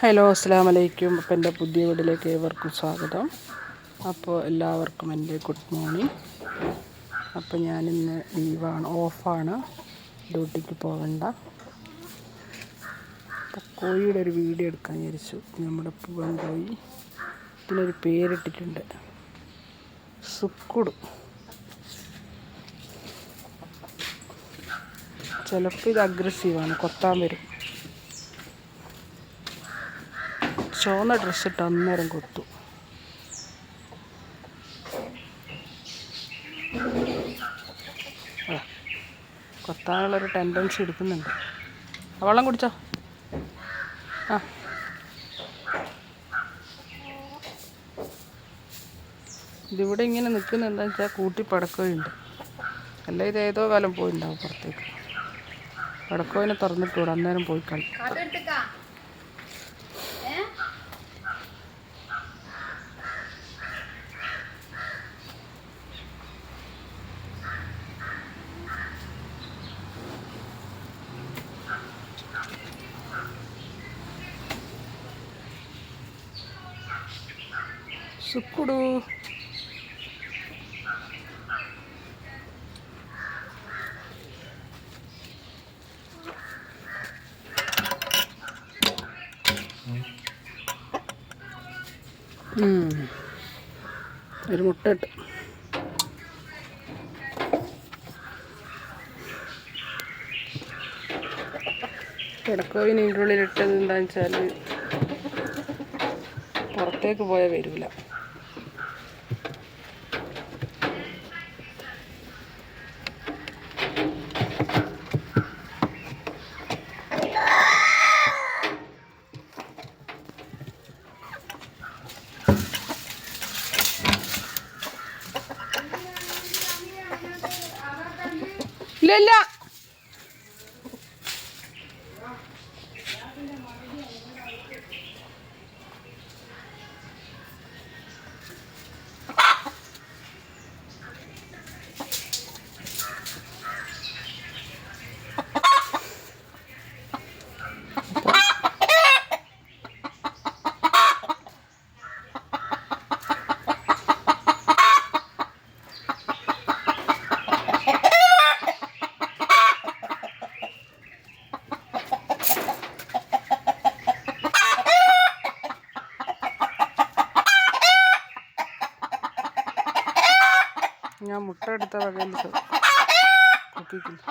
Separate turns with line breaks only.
Hello അസ്സാം വലൈക്കും അപ്പോൾ എന്റെ പുതിയ വീട്ടിലേക്ക് ഏവർക്കും സ്വാഗതം. അപ്പോൾ എല്ലാവർക്കും എന്റെ ഗുഡ് മോർണിംഗ്. അപ്പോൾ ഞാനിന്ന് ലീവാണ് ഓഫാണ്. ഡ്യൂട്ടിക്ക് പോകണ്ട അപ്പോൾ കോഴിയുടെ ഒരു വീഡിയോ എടുക്കാൻ വിചാരിച്ചു. നമ്മുടെ പൂവൻ കോഴി. ഇതിനൊരു പേരിട്ടിട്ടുണ്ട്. സുക്കുടു. ചിലപ്പോൾ ഇത് അഗ്രസീവാണ് കൊത്താൻ വരും. ചുവന്ന ഡ്രസ്സ് ഇട്ട് അന്നേരം കൊത്തു. കൊത്താനുള്ളൊരു ടെൻഡൻസി എടുക്കുന്നുണ്ട്. വെള്ളം കുടിച്ചോ? ആ. ഇതിവിടെ ഇങ്ങനെ നിൽക്കുന്ന എന്താ വെച്ചാൽ കൂട്ടി പടക്കോയുണ്ട്. അല്ല ഇത് ഏതോ കാലം പോയിണ്ടാവും പുറത്തേക്ക്. പടക്കോയിനെ തുറന്നിട്ടൂടെ അന്നേരം പോയി കളി സുക്കുടു. ഒരു മുട്ട ഇട്ട്. കിടക്കോയിന് ഇതിന്റെ ഉള്ളിലിട്ടത് എന്താണെന്ന് വെച്ചാൽ പുറത്തേക്ക് പോയാൽ വരില്ല ഇല്ല ഞാൻ മുട്ട എടുത്ത വകയിൽ കുക്കിക്കുന്നു